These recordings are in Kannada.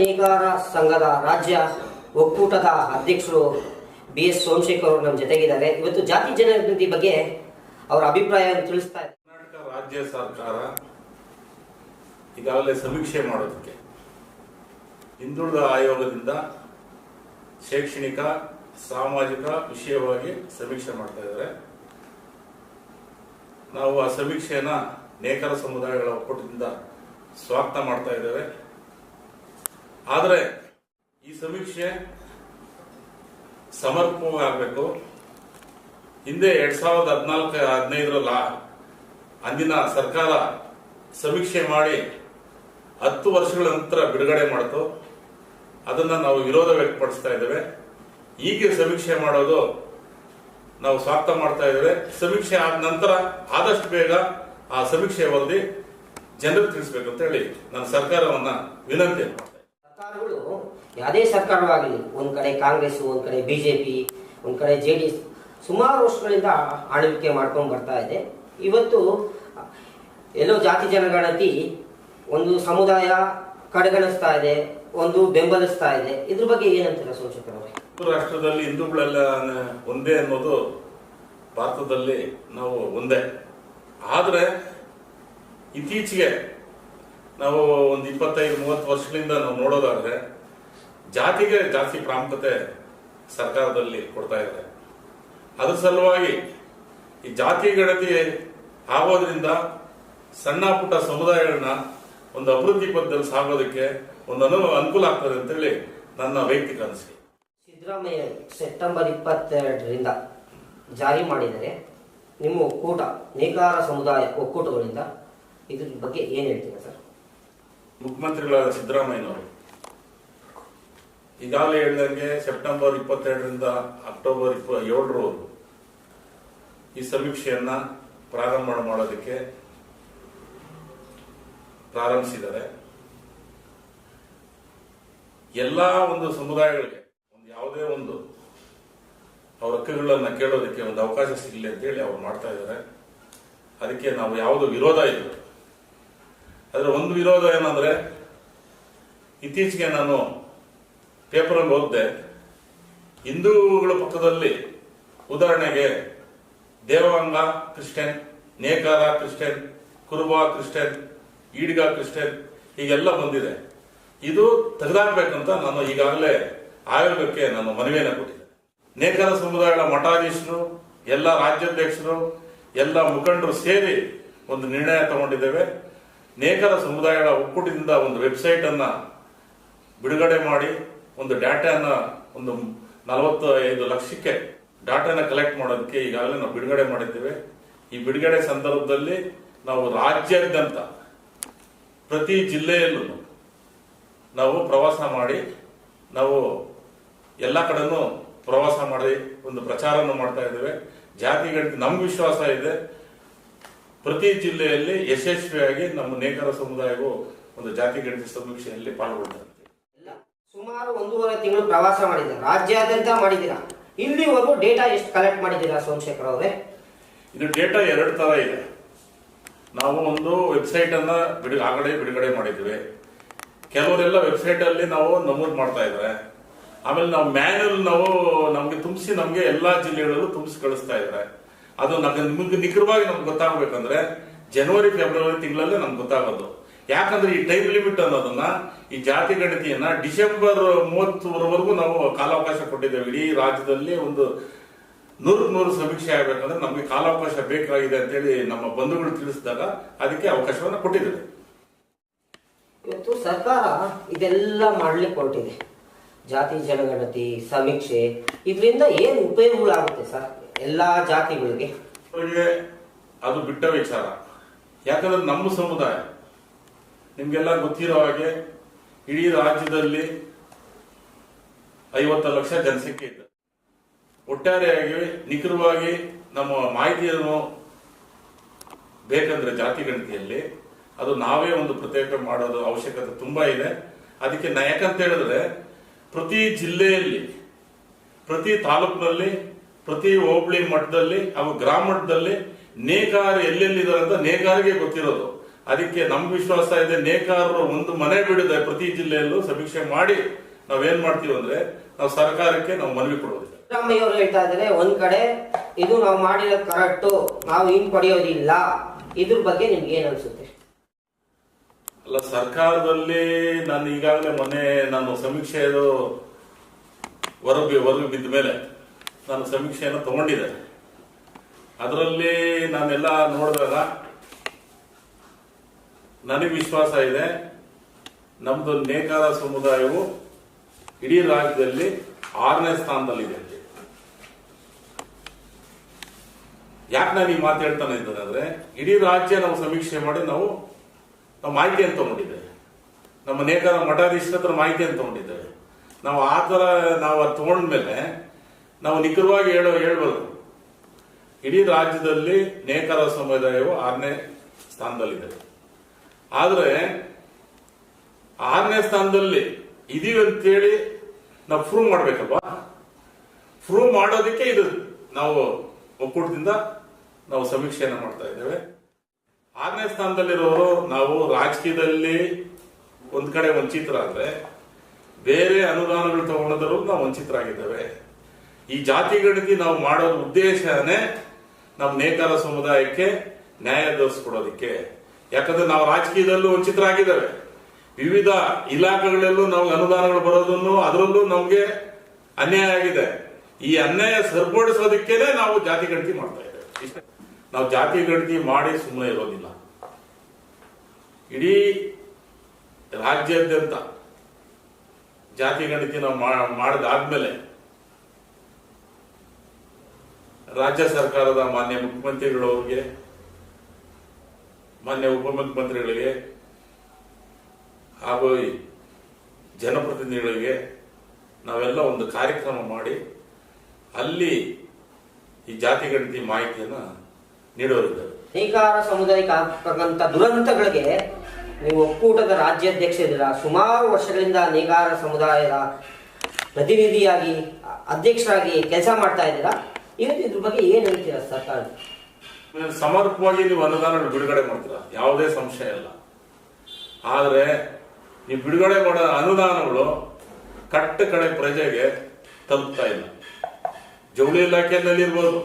ನೇಕಾರ ಸಂಘದ ರಾಜ್ಯ ಒಕ್ಕೂಟದ ಅಧ್ಯಕ್ಷರು ಬಿ ಎಸ್ ಸೋಮಶೇಖರ್ ಅವರು ನಮ್ಮ ಜೊತೆಗಿದ್ದಾರೆ. ಇವತ್ತು ಜಾತಿ ಜನಗಣತಿ ಬಗ್ಗೆ ಅವರ ಅಭಿಪ್ರಾಯವನ್ನು ತಿಳಿಸ್ತಾ ಇದ್ದಾರೆ. ಕರ್ನಾಟಕ ರಾಜ್ಯ ಸರ್ಕಾರ ಈಗಾಗಲೇ ಸಮೀಕ್ಷೆ ಮಾಡೋದಕ್ಕೆ ಹಿಂದುಳಿದ ಆಯೋಗದಿಂದ ಶೈಕ್ಷಣಿಕ, ಸಾಮಾಜಿಕ ವಿಷಯವಾಗಿ ಸಮೀಕ್ಷೆ ಮಾಡ್ತಾ ಇದ್ದಾರೆ. ನಾವು ಆ ಸಮೀಕ್ಷೆಯನ್ನ ನೇಕಾರ ಸಮುದಾಯಗಳ ಒಕ್ಕೂಟದಿಂದ ಸ್ವಾಗತ ಮಾಡ್ತಾ ಇದ್ದೇವೆ. ಆದರೆ ಈ ಸಮೀಕ್ಷೆ ಸಮರ್ಪಕವಾಗಬೇಕು. ಹಿಂದೆ ಎರಡ್ ಸಾವಿರದ ಹದಿನಾಲ್ಕು ಹದಿನೈದರಲ್ಲ ಅಂದಿನ ಸರ್ಕಾರ ಸಮೀಕ್ಷೆ ಮಾಡಿ ಹತ್ತು ವರ್ಷಗಳ ನಂತರ ಬಿಡುಗಡೆ ಮಾಡಿತು. ಅದನ್ನು ನಾವು ವಿರೋಧ ವ್ಯಕ್ತಪಡಿಸ್ತಾ ಇದ್ದೇವೆ. ಈಗ ಸಮೀಕ್ಷೆ ಮಾಡೋದು ನಾವು ಸ್ವಾಗತ ಮಾಡ್ತಾ ಇದ್ದೇವೆ. ಸಮೀಕ್ಷೆ ಆದ ನಂತರ ಆದಷ್ಟು ಬೇಗ ಆ ಸಮೀಕ್ಷೆ ವರದಿ ಜನರಿಗೆ ಅಂತ ಹೇಳಿ ನಾನು ಸರ್ಕಾರವನ್ನು ವಿನಂತಿ ಮಾಡ್ತಾ ಇದ್ದೇನೆ. ಸರ್ಕಾರಗಳು, ಯಾವುದೇ ಸರ್ಕಾರವಾಗಲಿ, ಒಂದು ಕಡೆ ಕಾಂಗ್ರೆಸ್ ಒಂದು ಕಡೆ ಬಿಜೆಪಿ, ಒಂದು ಕಡೆ ಜೆ ಡಿ ಎಸ್ ಸುಮಾರು ವರ್ಷಗಳಿಂದ ಆಳ್ವಿಕೆ ಮಾಡ್ಕೊಂಡು ಬರ್ತಾ ಇದೆ. ಇವತ್ತು ಎಲ್ಲೋ ಜಾತಿ ಜನಗಣತಿ, ಒಂದು ಸಮುದಾಯ ಕಡೆಗಣಿಸ್ತಾ ಇದೆ, ಒಂದು ಬೆಂಬಲಿಸ್ತಾ ಇದೆ. ಇದ್ರ ಬಗ್ಗೆ ಏನಂತೀರ ಹಿಂದೂ ರಾಷ್ಟ್ರದಲ್ಲಿ ಹಿಂದೂಗಳೆಲ್ಲ ಒಂದೇ ಅನ್ನೋದು ಭಾರತದಲ್ಲಿ ನಾವು ಒಂದೇ. ಆದರೆ ಇತ್ತೀಚೆಗೆ ನಾವು ಒಂದು ಇಪ್ಪತ್ತೈದು, ಮೂವತ್ತು ವರ್ಷಗಳಿಂದ ನಾವು ನೋಡೋದಾದ್ರೆ ಜಾತಿಗೆ ಜಾಸ್ತಿ ಪ್ರಾಮುಖ್ಯತೆ ಸರ್ಕಾರದಲ್ಲಿ ಕೊಡ್ತಾ ಇದೆ ಅದ್ರ ಸಲುವಾಗಿ ಈ ಜಾತಿ ಗಣತಿ ಆಗೋದ್ರಿಂದ ಸಣ್ಣ ಪುಟ್ಟ ಸಮುದಾಯಗಳನ್ನ ಒಂದು ಅಭಿವೃದ್ಧಿ ಪಥದಲ್ಲಿ ಸಾಗೋದಕ್ಕೆ ಒಂದು ಅನು, ಅನುಕೂಲ ಆಗ್ತದೆ ಅಂತೇಳಿ ನನ್ನ ವೈಯಕ್ತಿಕ ಅನಿಸಿಕೆ. ಸಿದ್ದರಾಮಯ್ಯ, ಸೆಪ್ಟೆಂಬರ್ ಇಪ್ಪತ್ತೆರಡರಿಂದ ಜಾರಿ ಮಾಡಿದರೆ ನಿಮ್ಮ ಒಕ್ಕೂಟ, ನೇಕಾರ ಸಮುದಾಯ ಒಕ್ಕೂಟಗಳಿಂದ ಇದ್ರ ಬಗ್ಗೆ ಏನು ಹೇಳ್ತೀರಾ ಸರ್? ಮುಖ್ಯಮಂತ್ರಿಗಳಾದ ಸಿದ್ದರಾಮಯ್ಯನವರು. ಈಗಾಗಲೇ ಹೇಳಿದಂಗೆ ಸೆಪ್ಟೆಂಬರ್ ಇಪ್ಪತ್ತೆರಡರಿಂದ ಅಕ್ಟೋಬರ್ ಇಪ್ಪ ಏಳರವರೆಗೂ ಈ ಸಮೀಕ್ಷೆಯನ್ನ ಪ್ರಾರಂಭ ಮಾಡೋದಕ್ಕೆ ಪ್ರಾರಂಭಿಸಿದ್ದಾರೆ. ಎಲ್ಲ ಒಂದು ಸಮುದಾಯಗಳಿಗೆ ಒಂದು ಯಾವುದೇ ಒಂದು ಅವರ ಹಕ್ಕುಗಳನ್ನ ಕೇಳೋದಕ್ಕೆ ಒಂದು ಅವಕಾಶ ಸಿಗಲಿ ಅಂತೇಳಿ ಅವ್ರು ಮಾಡ್ತಾ ಇದ್ದಾರೆ. ಅದಕ್ಕೆ ನಾವು ಯಾವುದು ವಿರೋಧ ಇಲ್ಲ. ಅದರ ಒಂದು ವಿರೋಧ ಏನಂದ್ರೆ, ಇತ್ತೀಚೆಗೆ ನಾನು ಪೇಪರಲ್ಲಿ ಓದಿದೆ, ಹಿಂದೂಗಳ ಪಕ್ಕದಲ್ಲಿ ಉದಾಹರಣೆಗೆ ದೇವಾಂಗ ಕ್ರಿಶ್ಚಿಯನ್, ನೇಕಾರ Christian, Kuruba Christian, Ediga Christian, ಹೀಗೆಲ್ಲ ಬಂದಿದೆ. ಇದು ತೆಗೆದಾಕ್ಬೇಕಂತ ನಾನು ಈಗಾಗಲೇ ಆಯೋಗಕ್ಕೆ ನಾನು ಮನವಿಯನ್ನು ಕೊಟ್ಟಿದ್ದೆ. ನೇಕಾರ ಸಮುದಾಯಗಳ ಮಠಾಧೀಶರು, ಎಲ್ಲ ರಾಜ್ಯಾಧ್ಯಕ್ಷರು, ಎಲ್ಲ ಮುಖಂಡರು ಸೇರಿ ಒಂದು ನಿರ್ಣಯ ತಗೊಂಡಿದ್ದೇವೆ. ನೇಕಾರ ಸಮುದಾಯಗಳ ಒಕ್ಕೂಟದಿಂದ ಒಂದು ವೆಬ್ಸೈಟ್ ಅನ್ನ ಬಿಡುಗಡೆ ಮಾಡಿ, ಒಂದು ಡಾಟಾನ ಒಂದು ನಲವತ್ತೈದು ಲಕ್ಷಕ್ಕೆ ಡಾಟಾನ ಕಲೆಕ್ಟ್ ಮಾಡೋದಕ್ಕೆ ಈಗಾಗಲೇ ನಾವು ಬಿಡುಗಡೆ ಮಾಡಿದ್ದೇವೆ. ಈ ಬಿಡುಗಡೆ ಸಂದರ್ಭದಲ್ಲಿ ನಾವು ರಾಜ್ಯಾದ್ಯಂತ ಪ್ರತಿ ಜಿಲ್ಲೆಯಲ್ಲೂ ನಾವು ಪ್ರವಾಸ ಮಾಡಿ, ನಾವು ಎಲ್ಲ ಕಡೆನೂ ಪ್ರವಾಸ ಮಾಡಿ ಒಂದು ಪ್ರಚಾರವನ್ನು ಮಾಡ್ತಾ ಇದ್ದೇವೆ. ಜಾತಿಗಳಿಗೆ ನಮ್ಮ ವಿಶ್ವಾಸ ಇದೆ. ಪ್ರತಿ ಜಿಲ್ಲೆಯಲ್ಲಿ ಯಶಸ್ವಿಯಾಗಿ ನಮ್ಮ ನೇಕಾರ ಸಮುದಾಯವು ಒಂದು ಜಾತಿ ಗಣಿತ ಸಮೀಕ್ಷೆಯಲ್ಲಿ ಪಾಲ್ಗೊಳ್ತಾರೆ ಸುಮಾರು ಒಂದೂವರೆ ತಿಂಗಳು ಪ್ರವಾಸ ಮಾಡಿದ್ದೀರಾ ರಾಜ್ಯಾದ್ಯಂತ ಮಾಡಿದ್ದೀರಾ? ಇಲ್ಲಿವರೆಗೂ ಡೇಟಾ ಎಷ್ಟು ಕಲೆಕ್ಟ್ ಮಾಡಿದ್ದೀರಾ ಸೋಮಶೇಖರ್ ಅವರೇ? ಇದು ಡೇಟಾ ಎರಡು ತರ ಇದೆ. ನಾವು ಒಂದು ವೆಬ್ಸೈಟ್ ಅನ್ನ ಬಿಡು ಆಗಡೆ ಬಿಡುಗಡೆ ಮಾಡಿದ್ವಿ. ಕೆಲವರೆಲ್ಲ ವೆಬ್ಸೈಟ್ ಅಲ್ಲಿ ನಾವು ನಮೂದು ಮಾಡ್ತಾ ಇದ್ದಾರೆ ಆಮೇಲೆ ನಾವು ಮ್ಯಾನ್ಯಲ್ ನಾವು ನಮ್ಗೆ ತುಂಬಿಸಿ ನಮ್ಗೆ ಎಲ್ಲಾ ಜಿಲ್ಲೆಗಳಲ್ಲೂ ತುಂಬಿಸಿ ಕಳಿಸ್ತಾ ಇದ್ದಾರೆ ಅದು ನಮಗೆ ನಿಮಗೆ ನಿಖರವಾಗಿ ನಮ್ಗೆ ಗೊತ್ತಾಗಬೇಕಂದ್ರೆ ಜನವರಿ, ಫೆಬ್ರವರಿ ತಿಂಗಳಲ್ಲೇ ನಮ್ಗೆ ಗೊತ್ತಾಗೋದು. ಯಾಕಂದ್ರೆ ಈ ಟೈಮ್ ಲಿಮಿಟ್ ಅನ್ನೋದನ್ನ ಈ ಜಾತಿ ಗಣತಿಯನ್ನ ಡಿಸೆಂಬರ್ ಮೂವತ್ತರವರೆಗೂ ನಾವು ಕಾಲಾವಕಾಶ ಕೊಟ್ಟಿದ್ದೇವೆ. ಇಡೀ ರಾಜ್ಯದಲ್ಲಿ ಒಂದು ನೂರಕ್ಕೆ ನೂರು ಸಮೀಕ್ಷೆ ಆಗಬೇಕಂದ್ರೆ ನಮಗೆ ಕಾಲಾವಕಾಶ ಬೇಕಾಗಿದೆ ಅಂತೇಳಿ ನಮ್ಮ ಬಂಧುಗಳು ತಿಳಿಸಿದಾಗ ಅದಕ್ಕೆ ಅವಕಾಶವನ್ನ ಕೊಟ್ಟಿದ್ದೇವೆ ಇವತ್ತು ಸರ್ಕಾರ ಇದೆಲ್ಲ ಮಾಡ್ಲಿಕ್ಕೆ ಹೊರಟಿದೆ. ಜಾತಿ, ಜನಗಣತಿ, ಸಮೀಕ್ಷೆ, ಇದರಿಂದ ಏನು ಉಪಯೋಗಗಳಾಗುತ್ತೆ ಸರ್? ಎಲ್ಲಾ ಜಾತಿಗಳಿಗೆ. ಅದು ಬಿಟ್ಟ ವಿಚಾರ. ಯಾಕಂದ್ರೆ ನಮ್ಮ ಸಮುದಾಯ. ನಿಮ್ಗೆಲ್ಲ ಗೊತ್ತಿರೋ ಹಾಗೆ ಇಡೀ ರಾಜ್ಯದಲ್ಲಿ ಐವತ್ತು ಲಕ್ಷ ಜನಸಂಖ್ಯೆ ಇದೆ. ಒಟ್ಟಾರೆಯಾಗಿ ನಿಖರವಾಗಿ ನಮ್ಮ ಮಾಹಿತಿಯನ್ನು ಬೇಕಂದ್ರೆ ಜಾತಿ ಗಣತಿಯಲ್ಲಿ ಅದು ನಾವೇ ಒಂದು ಪ್ರತ್ಯೇಕ ಮಾಡೋದು ಅವಶ್ಯಕತೆ ತುಂಬಾ ಇದೆ. ಅದಕ್ಕೆ ನಾ ಯಾಕಂತ ಹೇಳಿದ್ರೆ ಪ್ರತಿ ಜಿಲ್ಲೆಯಲ್ಲಿ, ಪ್ರತಿ ತಾಲೂಕಿನಲ್ಲಿ ಪ್ರತಿ ಹೋಬಳಿ ಮಟ್ಟದಲ್ಲಿ ಅವ ಗ್ರಾಮ ಮಟ್ಟದಲ್ಲಿ ನೇಕಾರ ಎಲ್ಲೆಲ್ಲಿದ್ದಾರೆ ಅಂತ ನೇಕಾರಿಗೆ ಗೊತ್ತಿರೋದು. ಅದಕ್ಕೆ ನಮ್ ವಿಶ್ವಾಸ ಇದೆ ನೇಕಾರರು ಒಂದು ಮನೆ ಬಿಡದೆ ಪ್ರತಿ ಜಿಲ್ಲೆಯಲ್ಲೂ ಸಮೀಕ್ಷೆ ಮಾಡಿ ನಾವೇನ್ ಮಾಡ್ತೀವಿ ಅಂದ್ರೆ ನಾವು ಸರ್ಕಾರಕ್ಕೆ ನಾವು ಮನವಿ ಕೊಡೋದಿಲ್ಲ. ಸಿದ್ದರಾಮಯ್ಯ ಅವರು ಹೇಳ್ತಾ ಇದ್ದಾರೆ ಒಂದ್ ಕಡೆ ಇದು ನಾವು ಮಾಡಿರೋದು ಕರೆಕ್ಟು ನಾವು ಹಿಂಗ್ ಪಡೆಯೋದಿಲ್ಲ. ಇದ್ರ ಬಗ್ಗೆ ನಿಮ್ಗೆ ಏನ್ ಅನ್ಸುತ್ತೆ? ಅಲ್ಲ ಸರ್ಕಾರದಲ್ಲಿ ನಾನು ಈಗಾಗಲೇ ಮೊನ್ನೆ ನಾನು ಸಮೀಕ್ಷೆದು ಹೊರಗೆ ಹೊರಗೆ ಬಿದ್ದ ಮೇಲೆ ನಾನು ಸಮೀಕ್ಷೆಯನ್ನು ತಗೊಂಡಿದೆ ಅದರಲ್ಲಿ ನಾನೆಲ್ಲ ನೋಡಿದಾಗ ನನಗೆ ವಿಶ್ವಾಸ ಇದೆ ನಮ್ಮದು ನೇಕಾರ ಸಮುದಾಯವು ಇಡೀ ರಾಜ್ಯದಲ್ಲಿ ಆರನೇ ಸ್ಥಾನದಲ್ಲಿದೆ ಯಾಕೆ ನಾನು ಈ ಮಾತು ಹೇಳ್ತಾನೆ ಅಂದ್ರೆ, ಇಡೀ ರಾಜ್ಯ ನಾವು ಸಮೀಕ್ಷೆ ಮಾಡಿ ನಾವು ನಾವು ಮಾಹಿತಿಯನ್ನು ತಗೊಂಡಿದ್ದೇವೆ. ನಮ್ಮ ನೇಕಾರ ಮಠಾಧೀಶರ ಹತ್ರ ಮಾಹಿತಿಯನ್ನು ತಗೊಂಡಿದ್ದೇವೆ. ನಾವು ಆ ಥರ ನಾವು ಅದು ತಗೊಂಡ್ಮೇಲೆ ನಾವು ನಿಖರವಾಗಿ ಹೇಳೋ ಹೇಳ್ಬೋದು. ಇಡೀ ರಾಜ್ಯದಲ್ಲಿ ನೇಕಾರ ಸಮುದಾಯವು ಆರನೇ ಸ್ಥಾನದಲ್ಲಿದೆ. ಆದರೆ ಆರನೇ ಸ್ಥಾನದಲ್ಲಿ ಇದೀವಿ ಅಂತೇಳಿ ನಾವು ಪ್ರೂವ್ ಮಾಡ್ಬೇಕಲ್ವಾ? ಪ್ರೂವ್ ಮಾಡೋದಕ್ಕೆ ಇದು ನಾವು ಒಕ್ಕೂಟದಿಂದ ನಾವು ಸಮೀಕ್ಷೆಯನ್ನು ಮಾಡ್ತಾ ಇದ್ದೇವೆ. ಆರನೇ ಸ್ಥಾನದಲ್ಲಿರೋರು ನಾವು ರಾಜಕೀಯದಲ್ಲಿ ಒಂದು ಕಡೆ ವಂಚಿತರಾದ್ರೆ ಬೇರೆ ಅನುದಾನಗಳು ತಗೊಂಡಿದ್ರು ನಾವು ವಂಚಿತರಾಗಿದ್ದೇವೆ. ಈ ಜಾತಿ ಗಣತಿ ನಾವು ಮಾಡೋ ಉದ್ದೇಶನೇ ನಮ್ಮ ನೇಕಾರ ಸಮುದಾಯಕ್ಕೆ ನ್ಯಾಯ ದೊರಕಿಸ್ಕೊಡೋದಕ್ಕೆ ಯಾಕಂದ್ರೆ ನಾವು ರಾಜಕೀಯದಲ್ಲೂ ವಂಚಿತರಾಗಿದ್ದೇವೆ. ವಿವಿಧ ಇಲಾಖೆಗಳಲ್ಲೂ ನಾವು ಅನುದಾನಗಳು ಬರೋದನ್ನು ಅದರಲ್ಲೂ ನಮ್ಗೆ ಅನ್ಯಾಯ ಆಗಿದೆ. ಈ ಅನ್ಯಾಯ ಸರಿಪಡಿಸೋದಕ್ಕೇನೆ ನಾವು ಜಾತಿ ಗಣತಿ ಮಾಡ್ತಾ ಇದ್ದೇವೆ. ನಾವು ಜಾತಿ ಗಣತಿ ಮಾಡಿ ಸುಮ್ಮನೆ ಇರೋದಿಲ್ಲ. ಇಡೀ ರಾಜ್ಯಾದ್ಯಂತ ಜಾತಿ ಗಣತಿ ನಾವು ಮಾಡಿದಾದ್ಮೇಲೆ ರಾಜ್ಯ ಸರ್ಕಾರದ ಮಾನ್ಯ ಮುಖ್ಯಮಂತ್ರಿಗಳವರಿಗೆ ಮಾನ್ಯ ಉಪಮುಖ್ಯಮಂತ್ರಿಗಳಿಗೆ, ಹಾಗೂ ಜನಪ್ರತಿನಿಧಿಗಳಿಗೆ ನಾವೆಲ್ಲ ಒಂದು ಕಾರ್ಯಕ್ರಮ ಮಾಡಿ ಅಲ್ಲಿ ಈ ಜಾತಿ ಗಣತಿ ಮಾಹಿತಿಯನ್ನು ನೀಡೋರಿದ್ದಾರೆ ನೇಕಾರ ಸಮುದಾಯಕ್ಕೆ ಆಗ್ತಕ್ಕಂಥ ದುರಂತಗಳಿಗೆ ನೀವು ಒಕ್ಕೂಟದ ರಾಜ್ಯಾಧ್ಯಕ್ಷರಿದ್ದೀರಾ ಸುಮಾರು ವರ್ಷಗಳಿಂದ ನೇಕಾರ ಸಮುದಾಯದ ಪ್ರತಿನಿಧಿಯಾಗಿ, ಅಧ್ಯಕ್ಷರಾಗಿ ಕೆಲಸ ಮಾಡ್ತಾ ಇದ್ದೀರಾ? ಇವತ್ತು ಇದ್ರ ಬಗ್ಗೆ ಏನ್ ಹೇಳ್ತೀರಾ ಸರ್ಕಾರ ಸಮರ್ಪಕವಾಗಿ ನೀವು ಅನುದಾನ ಬಿಡುಗಡೆ ಮಾಡ್ತೀರಾ? ಯಾವುದೇ ಸಂಶಯ ಇಲ್ಲ. ಆದ್ರೆ ನೀವು ಬಿಡುಗಡೆ ಮಾಡೋ ಅನುದಾನಗಳು ಕಟ್ಟ ಕಡೆ ಪ್ರಜೆಗೆ ತಲುಪ್ತಾ ಇಲ್ಲ. ಜವಳಿ ಇಲಾಖೆಯಲ್ಲಿ ಇರ್ಬೋದು,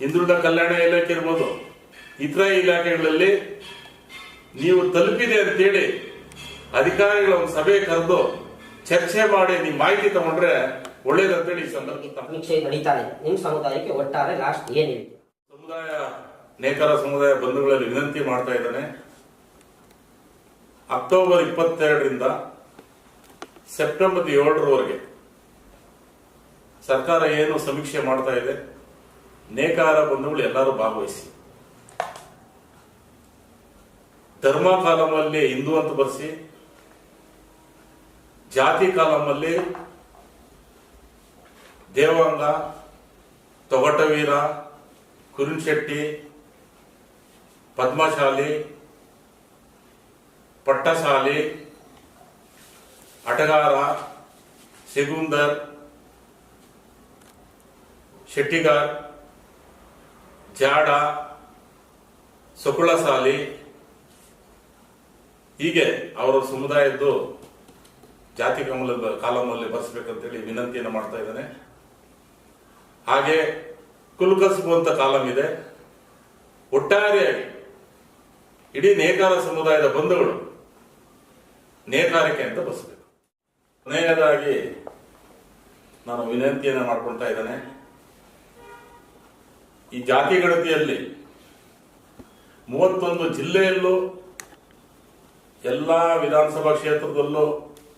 ಹಿಂದುಳಿದ ಕಲ್ಯಾಣ ಇಲಾಖೆ ಇರ್ಬೋದು, ಇತರ ಇಲಾಖೆಗಳಲ್ಲಿ ನೀವು ತಲುಪಿದೆ ಅಂತೇಳಿ ಅಧಿಕಾರಿಗಳ ಒಂದು ಸಭೆ ಕರೆದು ಚರ್ಚೆ ಮಾಡಿ ನೀವು ಮಾಹಿತಿ ತಗೊಂಡ್ರೆ ಒಳ್ಳೇದಂತೇಳಿ ಈ ಸಂದರ್ಭದಲ್ಲಿ ಸಮೀಕ್ಷೆ ನಡೀತಾ ಇದೆ ನಿಮ್ಮ ಸಮುದಾಯಕ್ಕೆ ಒಟ್ಟಾರೆ ಲಾಸ್ಟ್ ಏನಿದೆ ಸಮುದಾಯ ನೇಕಾರ ಸಮುದಾಯ ಬಂಧುಗಳಲ್ಲಿ ವಿನಂತಿ ಮಾಡ್ತಾ ಇದ್ದಾನೆ. ಅಕ್ಟೋಬರ್ ಇಪ್ಪತ್ತೆರಡರಿಂದ ಸೆಪ್ಟೆಂಬರ್ ಏಳರವರೆಗೆ ಸರ್ಕಾರ ಏನು ಸಮೀಕ್ಷೆ ಮಾಡ್ತಾ ಇದೆ ನೇಕಾರ ಬಂಧುಗಳು ಎಲ್ಲರೂ ಭಾಗವಹಿಸಿ. ಧರ್ಮ ಕಾಲಮಲ್ಲಿ ಹಿಂದೂ ಅಂತ ಬರೆಸಿ ಜಾತಿ ಕಾಲಮಲ್ಲಿ ದೇವಾಂಗ ತೊಗಟವೀರ ಕುರುನ್ ಶೆಟ್ಟಿ ಪದ್ಮಶಾಲಿ, ಪಟ್ಟಶಾಲಿ, ಅಟಗಾರ, ಸಿಗುಂದರ್, ಶೆಟ್ಟಿಗಾರ್, ಜಾಡ ಸೊಕುಳಸಾಲಿ ಹೀಗೆ ಅವರ ಸಮುದಾಯದ್ದು ಜಾತಿ ಕಮಲದ ಕಾಲಮಲ್ಲಿ ಬರೆಸ್ಬೇಕಂತೇಳಿ ವಿನಂತಿಯನ್ನು ಮಾಡ್ತಾ ಇದ್ದಾನೆ. ಹಾಗೆ ಕುಲ್ಕಸ್ಬು ಅಂತ ಕಾಲಂ ಇದೆ. ಒಟ್ಟಾರೆಯಾಗಿ ಇಡೀ ನೇಕಾರ ಸಮುದಾಯದ ಬಂಧುಗಳು ನೇಕಾರಿಕೆ ಅಂತ ಬಸಬೇಕು ಕೊನೆಯದಾಗಿ ನಾನು ವಿನಂತಿಯನ್ನು ಮಾಡ್ಕೊಳ್ತಾ ಇದ್ದೇನೆ. ಈ ಜಾತಿ ಗಣತಿಯಲ್ಲಿ ಮೂವತ್ತೊಂದು ಜಿಲ್ಲೆಯಲ್ಲೂ ಎಲ್ಲ ವಿಧಾನಸಭಾ ಕ್ಷೇತ್ರದಲ್ಲೂ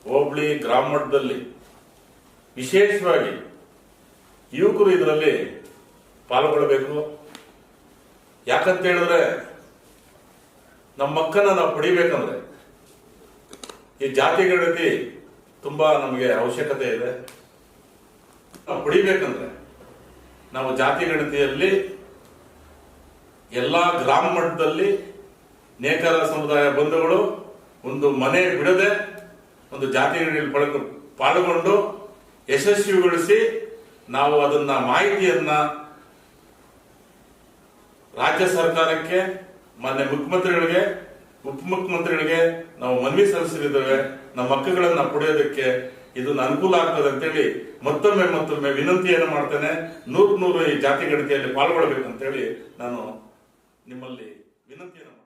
ಹೋಬಳಿ ಗ್ರಾಮ ಮಟ್ಟದಲ್ಲಿ ವಿಶೇಷವಾಗಿ ಯುವಕರು ಇದರಲ್ಲಿ ಪಾಲ್ಗೊಳ್ಬೇಕು ಯಾಕಂತ ಹೇಳಿದ್ರೆ, ನಮ್ಮ ಮಕ್ಕಳನ್ನ ನಾವು ಪಡಿಬೇಕಂದ್ರೆ, ಈ ಜಾತಿ ಗಣತಿ ತುಂಬಾ ನಮಗೆ ಅವಶ್ಯಕತೆ ಇದೆ. ನಾವು ಪಡಿಬೇಕಂದ್ರೆ, ನಾವು ಜಾತಿ ಗಣತಿಯಲ್ಲಿ ಎಲ್ಲಾ ಗ್ರಾಮ ಮಟ್ಟದಲ್ಲಿ ನೇಕಾರ ಸಮುದಾಯ ಬಂಧುಗಳು ಒಂದು ಮನೆ ಬಿಡದೆ ಒಂದು ಜಾತಿ ಗಣತಿಯಲ್ಲಿ ಪಾಲ್ಗೊಂಡು ಯಶಸ್ವಿಗೊಳಿಸಿ ನಾವು ಅದನ್ನ ಮಾಹಿತಿಯನ್ನ ರಾಜ್ಯ ಸರ್ಕಾರಕ್ಕೆ, ಮಾನ್ಯ ಮುಖ್ಯಮಂತ್ರಿಗಳಿಗೆ, ಉಪಮುಖ್ಯಮಂತ್ರಿಗಳಿಗೆ ನಾವು ಮನವಿ ಸಲ್ಲಿಸಲಿದ್ದೇವೆ. ನಮ್ಮ ಹಕ್ಕುಗಳನ್ನ ಪಡೆಯೋದಕ್ಕೆ ಇದು ಅನುಕೂಲ ಆಗ್ತದೆ ಅಂತೇಳಿ ಮತ್ತೊಮ್ಮೆ ಮತ್ತೊಮ್ಮೆ ವಿನಂತಿಯನ್ನು ಮಾಡ್ತೇನೆ. ನೂರು ನೂರು ಈ ಜಾತಿ ಗಣತಿಯಲ್ಲಿ ಪಾಲ್ಗೊಳ್ಬೇಕಂತೇಳಿ ನಾನು ನಿಮ್ಮಲ್ಲಿ ವಿನಂತಿಯನ್ನು